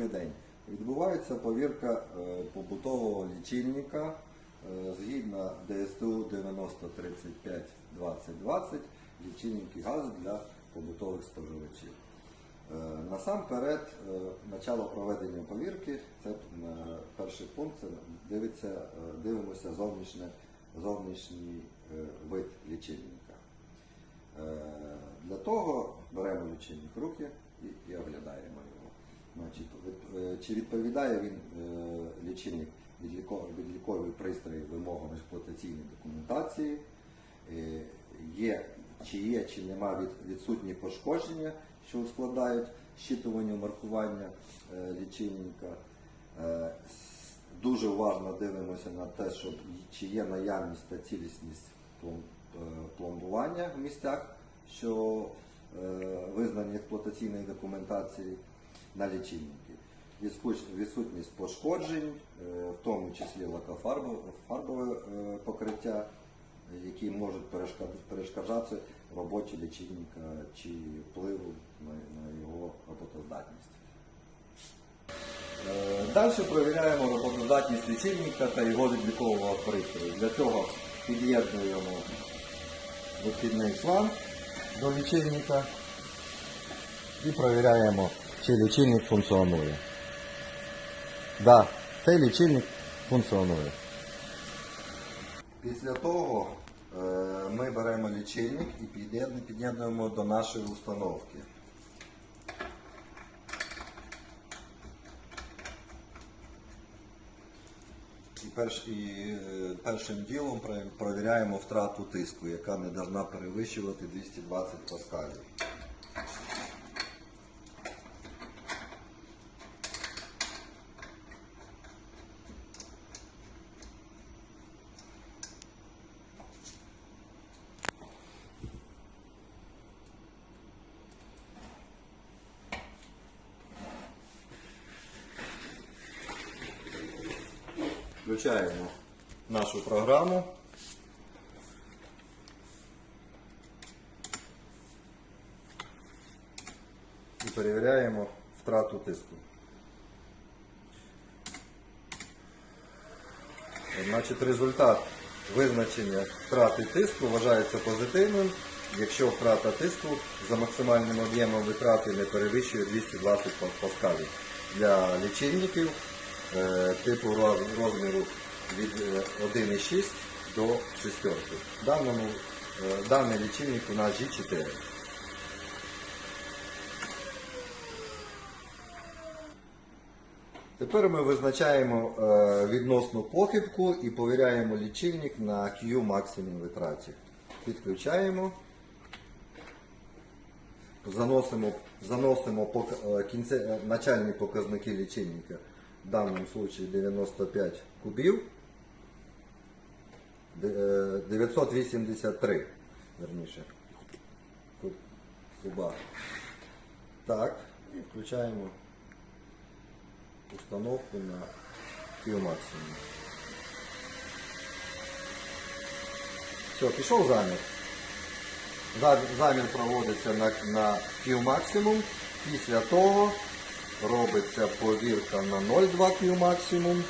Добрий день. Відбувається повірка е, побутового лічильника е, згідно ДСТУ 9035 2020 лічильники газу для побутових споживачів. Е, Насамперед, начало проведення повірки, це перший пункт, це дивиться, дивимося зовнішнє, зовнішній вид лічильника. Для того беремо лічильник в руки і, і оглядаємо його. Чи відповідає він е, лічильник відліко- відліковий пристрій вимогам експлуатаційної документації, е, є, чи є, чи нема відсутні пошкодження, що складають щитування маркування е, лічильника. Дуже уважно дивимося на те, щоб чи є наявність та цілісність пломбування в місцях, що визнані експлуатаційної документації на лічильники. Відсутність пошкоджень, е, в тому числі лакофарбове е, покриття, які можуть перешкоджати роботі лічильника чи впливу на, його роботоздатність. Е, Далі перевіряємо роботоздатність лічильника та його відлікового пристрою. Для цього під'єднуємо вихідний шланг до лічильника і перевіряємо, чи лічильник функціонує. Да, цей лічильник функціонує. Після того е, ми беремо лічильник і під'єднуємо- до нашої установки. І, е, першим ділом перевіряємо втрату тиску, яка не повинна перевищувати 220 паскалів. Включаємо нашу програму. І перевіряємо втрату тиску. Значить, результат визначення втрати тиску вважається позитивним, якщо втрата тиску за максимальним об'ємом витрати не перевищує 220 паскалів. Для лічильників типу розміру від е, 1,6 до 6. Даному, е, даний лічильник у нас G4. Тепер ми визначаємо е, відносну похибку і повіряємо лічильник на Q максимум витраті. Підключаємо, заносимо, заносимо пок- е, кінце, е, начальні показники лічильника, в даному випадку 95 кубів, е, 983, верніше, куба. Так, і включаємо установку на Q максимум. Все, пішов замір. За- Замір проводиться на, на Q максимум. Після того робиться повірка на 0,2 Q максимум.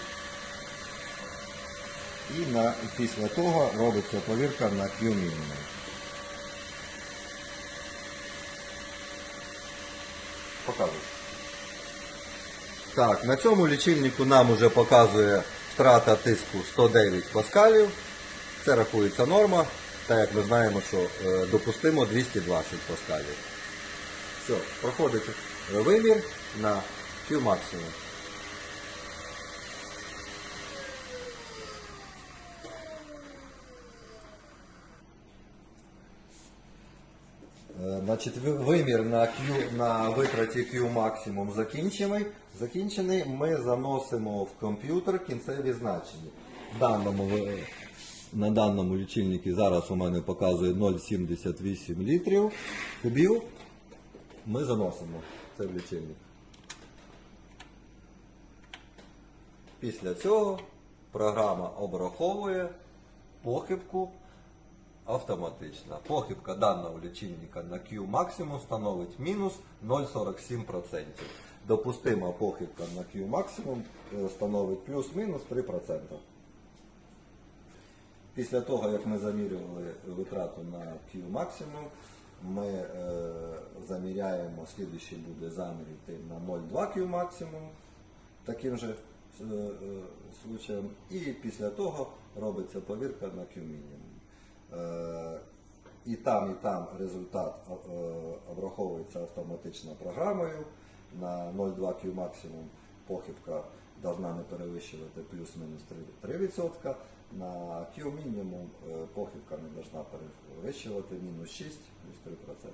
І на, після того робиться повірка на Q мінімум. Показуй. Так, на цьому лічильнику нам вже показує втрата тиску 109 паскалів. Це рахується норма, так як ми знаємо, що е, допустимо 220 паскалів. Все, проходить вимір на Q максимум. Е, Значить, вимір на Q, на витраті Q максимум закінчений. Закінчений. Ми заносимо в комп'ютер кінцеві значення. Даному, на даному лічильнику зараз у мене показує 0,78 літрів кубів. Ми заносимо це в лічильник. Після цього програма обраховує похибку автоматично. Похибка даного лічильника на Q максимум становить мінус 0,47%. допустима похибка на Q максимум е, становить плюс-мінус 3%. Після того, як ми замірювали витрату на Q максимум, ми е, заміряємо, слідуючий буде замірити на 0,2 Q максимум, таким же е, е, случаєм, і після того робиться повірка на Q мінімум. І там, і там результат е, обраховується автоматично програмою. На 0,2 Q максимум похибка должна не перевищувати плюс-мінус 3%, 3%. На Q мінімум е, похибка не должна перевищувати мінус 6 плюс 3%.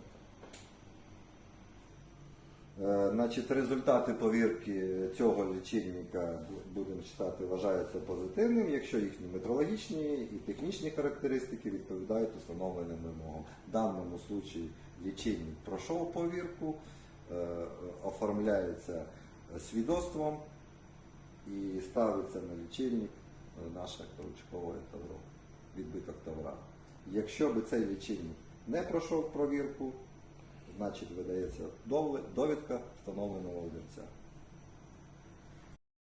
Е, Значить, результати повірки цього лічильника будемо читати, вважаються позитивним, якщо їхні метрологічні і технічні характеристики відповідають установленим вимогам. В даному случаї лічильник пройшов повірку, е, оформляється свідоцтвом і ставиться на лічильник наша наше ручкове тавро, відбиток тавра. Якщо би цей лічильник не пройшов провірку, значить видається довідка встановленого одерця.